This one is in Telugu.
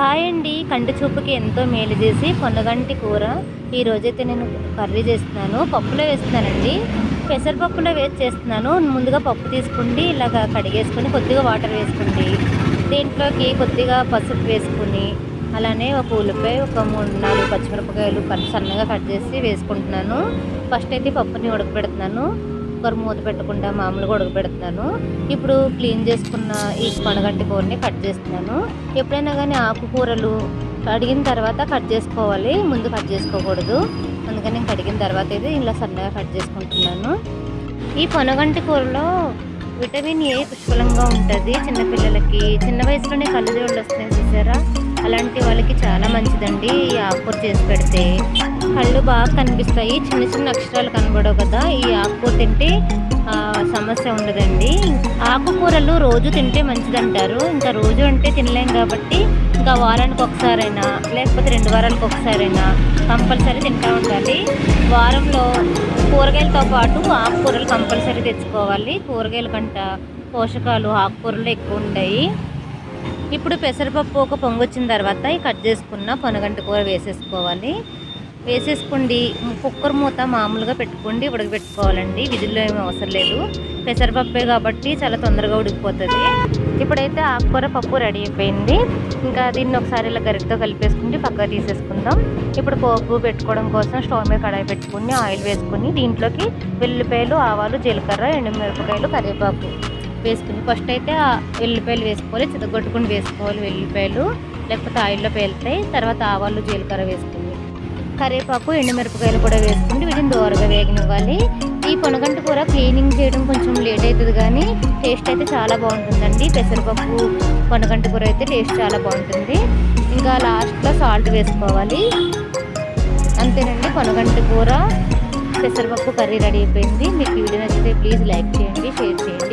హాయ్ అండి. కంటి చూపుకి ఎంతో మేలు చేసి పొన్నగంటి కూర. ఈరోజైతే నేను కర్రీ చేస్తున్నాను. పప్పులో వేస్తున్నానండి. పెసరపప్పులో వేసి చేస్తున్నాను. ముందుగా పప్పు తీసుకుండి ఇలాగ కడిగేసుకొని కొద్దిగా వాటర్ వేసుకోండి. దీంట్లోకి కొద్దిగా పసుపు వేసుకుని అలానే ఒక ఉల్లిపాయ ఒక మూడు నాలుగు పచ్చిమిరపకాయలు కట్ సన్నగా కట్ చేసి వేసుకుంటున్నాను. ఫస్ట్ అయితే పప్పుని ఉడకబెడుతున్నాను. కుక్కర్ మూత పెట్టకుండా మామూలుగా ఉడకబెడుతున్నాను ఇప్పుడు క్లీన్ చేసుకున్న ఈ కొనగంటి కూరని కట్ చేస్తున్నాను. ఎప్పుడైనా కానీ ఆకుకూరలు కడిగిన తర్వాత కట్ చేసుకోవాలి. ముందు కట్ చేసుకోకూడదు. అందుకని నేను కడిగిన తర్వాత అయితే ఇలా సన్నగా కట్ చేసుకుంటున్నాను. ఈ పొనగంటి కూరలో విటమిన్ ఏ పుష్కలంగా ఉంటుంది. చిన్నపిల్లలకి చిన్న వయసులోనే కళ్ళజోళ్ళు వస్తున్నాయి చూసారా? అలాంటి వాళ్ళకి చాలా మంచిదండి ఈ ఆకుకూర చేసి పెడితే. కళ్ళు బాగా కనిపిస్తాయి. చిన్న చిన్న అక్షరాలు కనబడవు కదా. ఈ ఆకుకూర తింటే సమస్య ఉండదండి. ఆకుకూరలు రోజు తింటే మంచిదంటారు. ఇంకా రోజు అంటే తినలేం కాబట్టి ఇంకా వారానికి ఒకసారైనా లేకపోతే రెండు వారాలకు ఒకసారైనా కంపల్సరీ తింటూ ఉండాలి. వారంలో కూరగాయలతో పాటు ఆకుకూరలు కంపల్సరీ తెచ్చుకోవాలి. కూరగాయల కంట పోషకాలు ఆకుకూరలు ఎక్కువ ఉంటాయి. ఇప్పుడు పెసరపప్పు ఒక పొంగు వచ్చిన తర్వాత ఈ కట్ చేసుకున్న పొనగంట కూర వేసేసుకోవాలి. వేసేసుకోండి కుక్కర్ మూత మామూలుగా పెట్టుకోండి ఉడకబెట్టుకోవాలండి. విధుల్లో ఏమి అవసరం లేదు. పెసరపప్పే కాబట్టి చాలా తొందరగా ఉడికిపోతుంది. ఇప్పుడైతే ఆకుకూర పప్పు రెడీ అయిపోయింది. ఇంకా దీన్ని ఒకసారి ఇలా గరిటతో కలిపేసుకుని పక్కగా తీసేసుకుందాం. ఇప్పుడు పోపు పెట్టుకోవడం కోసం స్టవ్ మీద కడాయి పెట్టుకుని ఆయిల్ వేసుకుని దీంట్లోకి వెల్లిపాయలు ఆవాలు జీలకర్ర ఎండుమిరపకాయలు కరివేపాకు వేసుకుని ఫస్ట్ అయితే ఎల్లిపాయలు వెల్లిపాయలు వేసుకోవాలి చితగొట్టుకుని వేసుకోవాలి వెల్లిపాయలు లేకపోతే ఆయిల్లో పేలుతాయి. తర్వాత ఆవాలు జీలకర్ర వేసుకుని కరివేపాకు ఎండుమిరపకాయలు కూడా వేసుకుని వీటిని దోరగా వేగనివ్వాలి. ఈ పొనగంట కూర క్లీనింగ్ చేయడం కొంచెం లేట్ అవుతుంది కానీ టేస్ట్ అయితే చాలా బాగుంటుందండి. పెసరపప్పు పొనగంట కూర అయితే టేస్ట్ చాలా బాగుంటుంది. ఇంకా లాస్ట్లో సాల్ట్ వేసుకోవాలి. అంతేనండి. పొనగంట కూర పెసరపప్పు కర్రీ రెడీ అయిపోయింది. మీకు వీడియో నచ్చితే ప్లీజ్ లైక్ చేయండి షేర్ చేయండి.